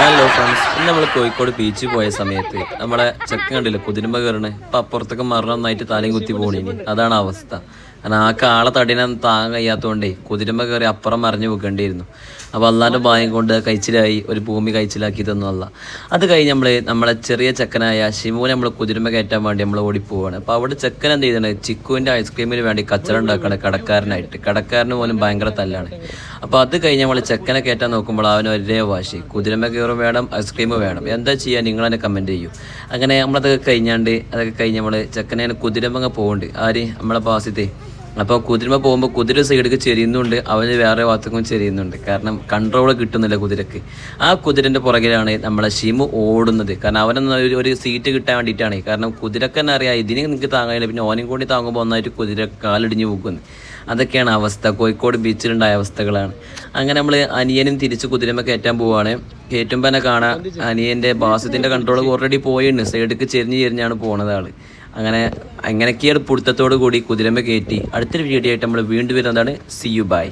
Hello friends ഇന്ന് നമ്മൾ കോഴിക്കോട് ബീച്ചിൽ പോയ സമയത്ത് നമ്മളെ ചെക്ക് കണ്ടില്ല? കുതിരുമ്പ കയറണേ അപ്പൊ അപ്പുറത്തൊക്കെ മരണം നന്നായിട്ട് തലയും കുത്തി പോണീനി. അതാണ് അവസ്ഥ. കാരണം ആ കാളെ തടിനെ താങ്ങാൻ കഴിയാത്തതുകൊണ്ടേ കുതിരമ്മ കയറി അപ്പുറം മറിഞ്ഞു വെക്കേണ്ടിയിരുന്നു. അപ്പോൾ അള്ളാന്റെ ഭാഗ്യം കൊണ്ട് കഴിച്ചിലായി ഒരു ഭൂമി കഴിച്ചിലാക്കി തന്നു അല്ല അത് കഴിഞ്ഞ് നമ്മൾ നമ്മളെ ചെറിയ ചെക്കനായ ശിമുവിനെ നമ്മൾ കുതിരമ്മ കയറ്റാൻ വേണ്ടി നമ്മൾ ഓടിപ്പോവാണ്. അപ്പോൾ അവിടെ ചെക്കൻ എന്ത് ചെയ്തത് ചിക്കുവിന്റെ ഐസ്ക്രീമിന് വേണ്ടി കച്ചറ ഉണ്ടാക്കുകയാണ് കടക്കാരനായിട്ട്. കടക്കാരന് പോലും ഭയങ്കര തല്ലാണ്. അപ്പോൾ അത് കഴിഞ്ഞ് നമ്മൾ ചെക്കനെ കയറ്റാൻ നോക്കുമ്പോൾ അവന് ഒരേ വാശി. കുതിരമ്മ കയറും വേണം ഐസ്ക്രീം വേണം. എന്താ ചെയ്യുക നിങ്ങൾ തന്നെ കമന്റ് ചെയ്യൂ. അങ്ങനെ നമ്മളതൊക്കെ കഴിഞ്ഞാണ്ട് അതൊക്കെ കഴിഞ്ഞ് നമ്മൾ ചെക്കനെ കുതിരമ്മ പോകുന്നുണ്ട് ആര്? നമ്മളെ പാസിത്തെ അപ്പോൾ കുതിരമ പോകുമ്പോൾ കുതിര സൈഡിലേക്ക് ചെരിയുന്നുണ്ട് അവന് വേറെ ഭാഗത്തേക്കും ചെരിയുന്നുണ്ട്. കാരണം കൺട്രോൾ കിട്ടുന്നില്ല കുതിരക്ക്. ആ കുതിരന്റെ പുറകിലാണ് നമ്മളെ ഷിമു ഓടുന്നത്. കാരണം അവനൊന്ന് ഒരു സീറ്റ് കിട്ടാൻ വേണ്ടിയിട്ടാണ്. കാരണം കുതിരക്ക് തന്നെ അറിയാം ഇതിനെ നിങ്ങൾക്ക് താങ്ങാനില്ല. പിന്നെ ഓനും കൂടി താങ്ങുമ്പോൾ ഒന്നായിട്ട് കുതിര കാലിടിഞ്ഞ് പോകുന്നു അതൊക്കെയാണ് അവസ്ഥ. കോഴിക്കോട് ബീച്ചിലുണ്ടായ അവസ്ഥകളാണ്. അങ്ങനെ നമ്മൾ അനിയനും തിരിച്ച് കുതിരമ കയറ്റാൻ പോവുകയാണ് കയറ്റുമ്പോൾ തന്നെ കാണാം അനിയന്റെ ബാസത്തിന്റെ കൺട്രോൾ ഓൾറെഡി പോയിട്ടുണ്ട്. സൈഡിലേക്ക് ചെരിഞ്ഞ് ചെരിഞ്ഞാണ് പോണത് ആൾ. അങ്ങനെ അങ്ങനെയൊക്കെയാണ് പുടുത്തത്തോടു കൂടി കുതിരമ കയറ്റി. അടുത്തൊരു വീഡിയോ ആയിട്ട് നമ്മൾ വീണ്ടും വരുന്നതാണ്. C U by